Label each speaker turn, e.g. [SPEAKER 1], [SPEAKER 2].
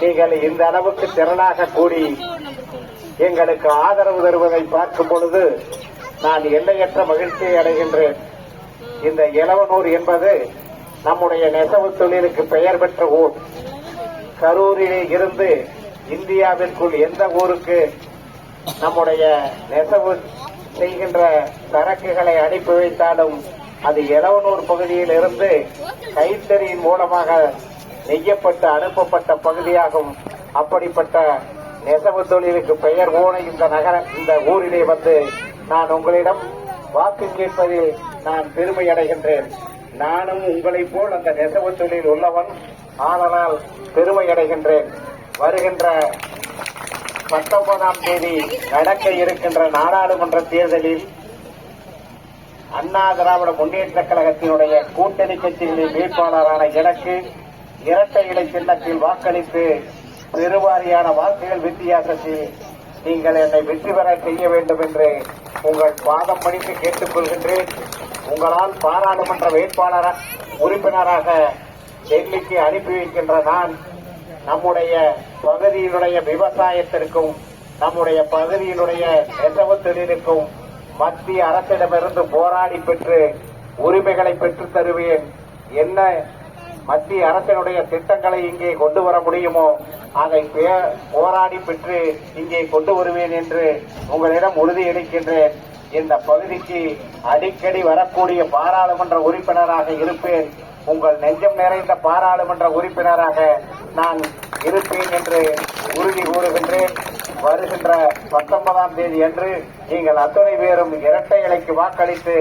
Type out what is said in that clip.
[SPEAKER 1] நீங்கள் இந்த அளவுக்கு திறனாக கூடி எங்களுக்கு ஆதரவு தருவதை பார்க்கும் பொழுது நான் எல்லையற்ற மகிழ்ச்சியை அடைகின்றேன். இந்த இளவனூர் என்பது நம்முடைய நெசவு தொழிலுக்கு பெயர் பெற்ற ஊர். கரூரிலே இருந்து இந்தியாவிற்குள் எந்த ஊருக்கு நம்முடைய நெசவு செய்கின்ற சரக்குகளை அனுப்பி வைத்தாலும் அது இளவனூர் பகுதியில் இருந்து கைத்தறியின் மூலமாக நெய்யப்பட்டு அனுப்பப்பட்ட பகுதியாகும். அப்படிப்பட்ட நெசவு தொழிலுக்கு பெயர் போன இந்த நகர இந்த ஊரிலே வந்து நான் உங்களிடம் வாக்கு கேட்பதில் நான் பெருமை அடைகின்றேன். நானும் உங்களைப் போல் அந்த நெசவு தொழில் உள்ளவன் ஆதலால் பெருமை அடைகின்றேன். வருகின்ற பத்தொன்பதாம் தேதி நடக்க இருக்கின்ற நாடாளுமன்ற தேர்தலில் அண்ணா திராவிட முன்னேற்ற கழகத்தினுடைய கூட்டணி கட்சிகளின் வேட்பாளரான எனக்கு இரட்டை இலை சின்னத்தில் வாக்களித்து பெருவாரியான வாக்குகள் வித்தியாசத்தில் நீங்கள் என்னை வெற்றி பெற செய்ய வேண்டும் என்று உங்கள் பாதம் படித்து கேட்டுக்கொள்கின்றேன். உங்களால் பாராளுமன்ற வேட்பாளர் உறுப்பினராக டெல்லிக்கு அனுப்பி வைக்கின்ற நான் நம்முடைய பகுதியினுடைய விவசாயத்திற்கும் நம்முடைய பகுதியினுடைய நெசவு தொழிலுக்கும் மத்திய அரசிடமிருந்து போராடி பெற்று உரிமைகளை பெற்றுத் தருவேன். என்ன மத்திய அரசினுடைய திட்டங்களை இங்கே கொண்டு வர முடியுமோ அதை போராடி பெற்று இங்கே கொண்டு வருவேன் என்று உங்களிடம் உறுதியளிக்கின்றேன். இந்த பகுதிக்கு அடிக்கடி வரக்கூடிய பாராளுமன்ற உறுப்பினராக இருப்பேன். உங்கள் நெஞ்சம் நிறைந்த பாராளுமன்ற உறுப்பினராக நான் இருப்பேன் என்று உறுதி கூறுகின்றேன். வருகின்ற பத்தொன்பதாம் தேதி அன்று நீங்கள் அத்தனை பேரும் இரட்டை இலைக்கு வாக்களித்து